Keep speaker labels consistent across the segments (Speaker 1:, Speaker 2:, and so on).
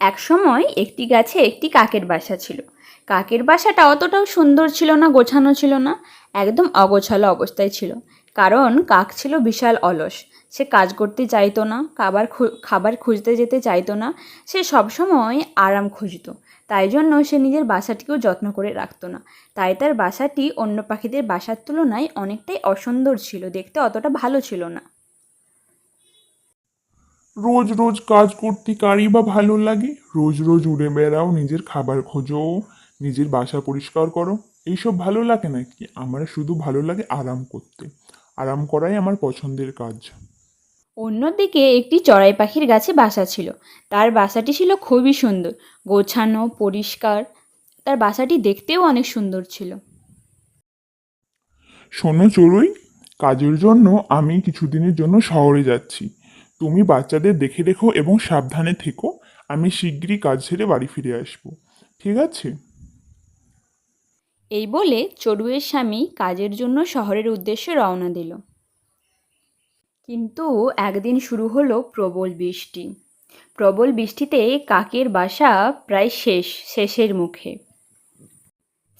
Speaker 1: একসময় একটি গাছে একটি কাকের বাসা ছিল। কাকের বাসাটা অতটাও সুন্দর ছিল না, গোছানো ছিল না, একদম অগোছালো অবস্থায় ছিল। কারণ কাক ছিল বিশাল অলস। সে কাজ করতে চাইতো না, খাবার খাবার খুঁজতে যেতে চাইতো না, সে সবসময় আরাম খুঁজতো। তাই জন্য সে নিজের বাসাটিকেও যত্ন করে রাখতো না। তাই তার বাসাটি অন্য পাখিদের বাসার তুলনায় অনেকটাই অসুন্দর ছিল, দেখতে অতটা ভালো ছিল না।
Speaker 2: রোজ রোজ কাজ করতে কারই বা ভালো লাগে? রোজ রোজ উড়ে বেড়াও নিজের খাবার খোঁজো নিজের বাসা পরিষ্কার করো। এইসব ভালো লাগে নাকি? আমার শুধু ভালো লাগে আরাম করতে। আরাম করাই আমার পছন্দের কাজ।
Speaker 1: অন্যদিকে একটি চড়াই পাখির গাছে বাসা ছিল। তার বাসাটি ছিল খুবই সুন্দর। গোছানো পরিষ্কার। তার বাসাটি দেখতেও অনেক সুন্দর ছিল।
Speaker 2: শোনো চড়ুই কাজের জন্য আমি কিছুদিনের জন্য শহরে যাচ্ছি। তুমি বাচ্চাদের দেখে রেখো এবং সাবধানে থেকো, আমি শিগগিরই কাজ ছেড়ে বাড়ি ফিরে আসব। ঠিক আছে?
Speaker 1: এই বলে চড়ুয়ের স্বামী কাজের জন্য শহরের উদ্দেশ্যে রওনা দিল। কিন্তু একদিন শুরু হলো প্রবল বৃষ্টি। প্রবল বৃষ্টিতে কাকের বাসা প্রায় শেষ, শেষের মুখে।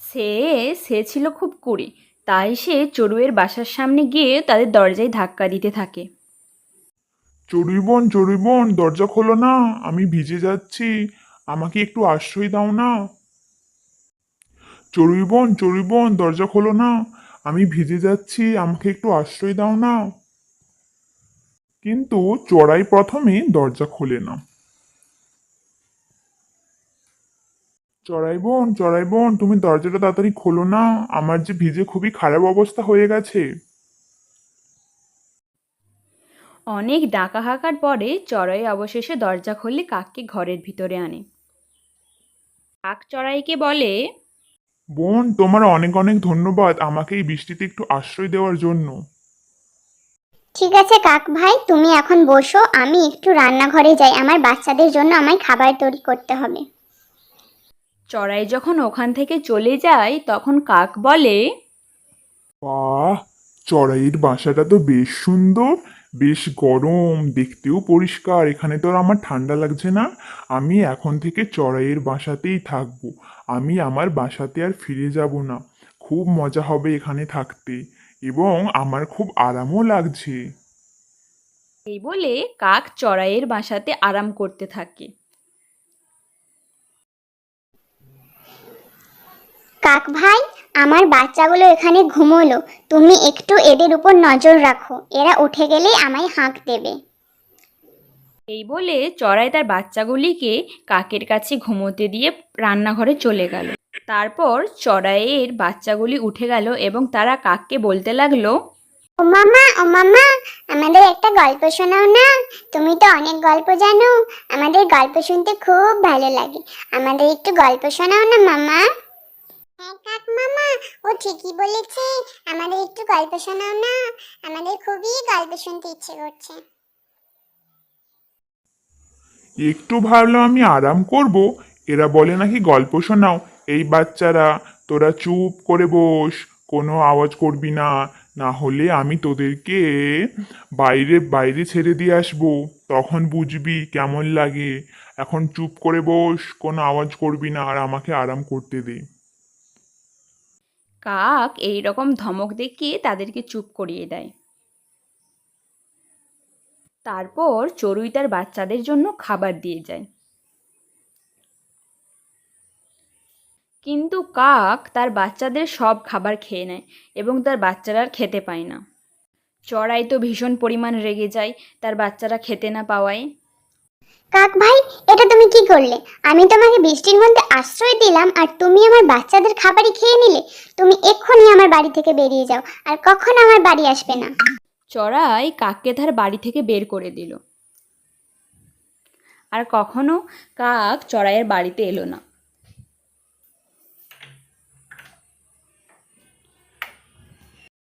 Speaker 1: সে সে ছিল খুব কুড়ি, তাই সে চড়ুয়ের বাসার সামনে গিয়ে তাদের দরজায় ধাক্কা দিতে থাকে।
Speaker 2: চড়ুই বোন চড়ুই বোন দরজা খোলো না, আমি ভিজে যাচ্ছি, আমাকে একটু আশ্রয় দাও না। চড়ুই বোন চড়ুই বোন দরজা খোলো না, আমি ভিজে যাচ্ছি, আমাকে একটু আশ্রয় দাও না। কিন্তু চড়াই প্রথমে দরজা খোলে না। চড়াই বোন চড়াই বোন তুমি দরজাটা তাড়াতাড়ি খোলো না, আমার যে ভিজে খুবই খারাপ অবস্থা হয়ে গেছে।
Speaker 1: অনেক ডাকা হাঁকার পরে চড়াই অবশেষে দরজা খুলে কাককে ঘরের ভিতরে আনে। কাক চড়াইকে বলে
Speaker 2: বোন তোমার অনেক অনেক ধন্যবাদ। আমাকে এই বৃষ্টিতে একটু আশ্রয় দেওয়ার জন্য।
Speaker 3: ঠিক আছে কাক ভাই তুমি এখন বসো আমি একটু রান্নাঘরে যাই। আমার বাচ্চাদের জন্য আমায় খাবার তৈরি করতে হবে।
Speaker 1: চড়াই যখন ওখান থেকে চলে যায় তখন কাক বলে
Speaker 2: বাহ চড়াইয়ের বাসাটা তো বেশ সুন্দর। বেশ গরম দেখতেও পরিষ্কার। এখানে তো আর আমার ঠান্ডা লাগছে না। আমি এখন থেকে চড়াইয়ের বাসাতেই থাকব। আমি আমার বাসাতে আর ফিরে যাব না। খুব মজা হবে এখানে থাকতে। এবং আমার খুব আরামও লাগছে।
Speaker 1: এই বলে কাক চড়াইয়ের বাসাতে আরাম করতে থাকে।
Speaker 3: কাক ভাই আমার বাচ্চাগুলো এখানে ঘুমোলো। তুমি একটু এদের উপর নজর রাখো। এরা উঠে গেলেই আমায় হাঁক দেবে।
Speaker 1: এই বলে চড়াই তার বাচ্চাগুলিকে কাকের কাছে ঘুমোতে দিয়ে রান্নাঘরে চলে গেল। তারপর চড়াইয়ের বাচ্চাগুলি উঠে গেল এবং তারা কাককে বলতে লাগল
Speaker 3: ও মামা ও মামা আমাদের একটা গল্প শোনাও না। তুমি তো অনেক গল্প জানো। আমাদের গল্প শুনতে খুব ভালো লাগে। আমাদের একটু গল্প শোনাও না মামা? হ্যাঁ ঠিকই বলেছে আমাদের একটু গল্প শোনাও না। আমাদের খুবই গল্প শুনতে ইচ্ছে করছে।
Speaker 2: একটু ভাবলাম আমি আরাম করব। এরা বলে নাকি গল্প শোনাও। এই বাচ্চারা, তোরা চুপ করে বস, কোনো আওয়াজ করবি না। না হলে আমি তোদেরকে বাইরে বাইরে ছেড়ে দিয়ে আসব। তখন বুঝবি কেমন লাগে। এখন চুপ করে বস, কোনো আওয়াজ করবি না। আর আমাকে আরাম করতে দে।
Speaker 1: কাক এই রকম ধমক দেখিয়ে তাদেরকে চুপ করিয়ে দেয়। তারপর চড়ুই তার বাচ্চাদের জন্য খাবার দিয়ে যায়। কিন্তু কাক তার বাচ্চাদের সব খাবার খেয়ে নেয় এবং তার বাচ্চারা আর খেতে পায় না। চড়াই তো ভীষণ পরিমাণ রেগে যায়, তার বাচ্চারা খেতে না পাওয়ায়।
Speaker 3: কাক ভাই, এটা তুমি কি করলে? আমি তোমাকে বৃষ্টির মধ্যে আশ্রয় দিলাম আর তুমি আমার বাচ্চাদের খাবারই খেয়ে নিলে। তুমি এক্ষুনি আমার বাড়ি থেকে বেরিয়ে যাও আর কখন আমার বাড়ি আসবে না।
Speaker 1: চড়াই কাককে তার বাড়ি থেকে বের করে দিল। আর কখনো কাক চড়াইয়ের বাড়িতে এলো না।